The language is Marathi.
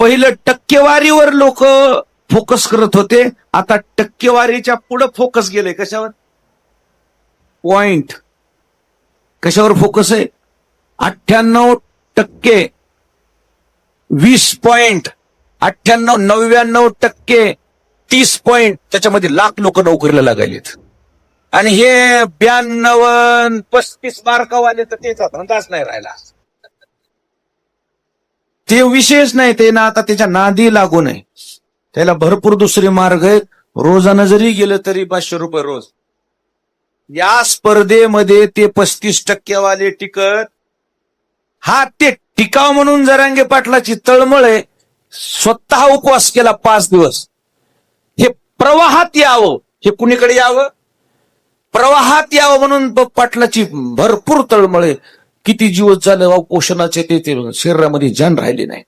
पहिलं टक्केवारीवर लोक फोकस करत होते. आता टक्केवारीच्या पुढे फोकस गेले कशावर? पॉइंट कशावर फोकस आहे? अठ्ठ्याण्णव टक्के. वीस पॉइंट अठ्ठ्याण्णव नव्याण्णव टक्के. तीस पॉइंट त्याच्यामध्ये लाख लोक नोकरीला लागायलेत. आणि हे ब्याण्णव पस्तीस मार्कावाले तर तेच धंदाच नाही राहिला. ते विशेष नाही ते ना आता त्याच्या नादी लागू नये. त्याला भरपूर दुसरे मार्ग आहेत. रोजानं जरी गेलं तरी पाचशे रुपये रोज. या स्पर्धेमध्ये ते पस्तीस टक्केवाले टिकत हा ते टिकाव म्हणून जरांगे पाटलाची तळमळ आहे. स्वतः उपवास केला पाच दिवस. हे प्रवाहात यावं हे कुणीकडे यावं? प्रवाहात यावं म्हणून पाटलाची भरपूर तळमळ आहे. किती दिवस झाले अहो, पोषणाचे ते ते शरीरामध्ये जान राहिले नाही.